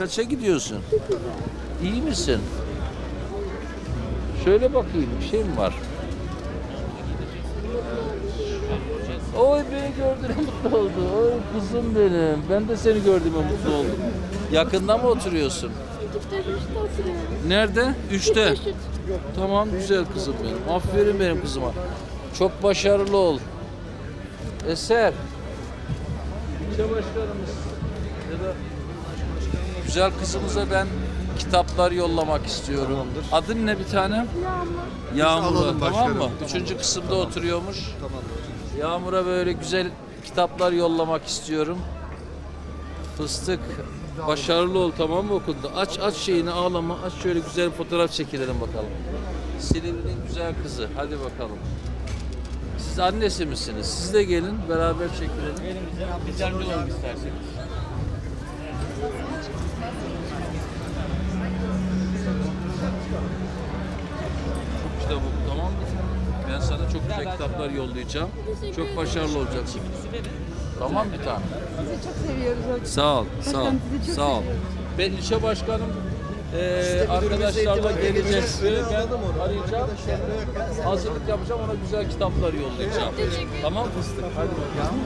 Kaça gidiyorsun? İyi misin? Şöyle bakayım bir şey mi var? Oy beni gördüğüne mutlu oldu. Oy kızım benim. Ben de seni gördüğüme mutlu oldum. Yakında mı oturuyorsun? Nerede? Üçte. Tamam güzel kızım benim. Aferin benim kızıma. Çok başarılı ol. Eser. İlçe başkanımız ya da güzel kızımıza ben kitaplar yollamak istiyorum. Adın ne bir tane? Yağmur. Yağmur'a tamam başkanım. mı? Üçüncü kısımda oturuyormuş. Yağmur'a böyle güzel kitaplar yollamak istiyorum. Fıstık başarılı ol tamam mı okulda? Aç aç şeyini ağlama. Aç şöyle güzel fotoğraf çekilelim bakalım. Silivri'nin güzel kızı. Hadi bakalım. Siz annesi misiniz? Siz de gelin beraber çekilelim. Biz yardımcı olalım isterseniz. İşte bu tamam mı? Ben sana çok güzel kitaplar yollayacağım. Çok başarılı olacaksın. Tamam bir tane. Sizi çok seviyoruz hocam. Sağ ol, sağ ol, Başkanım, sizi çok sağ ol. seviyorum. Ben ilçe başkanım eee arkadaşlarla geleceğiz ben arayacağım. Hazırlık yapacağım ona güzel kitaplar yollayacağım. Tamam fıstık. Hadi bakalım.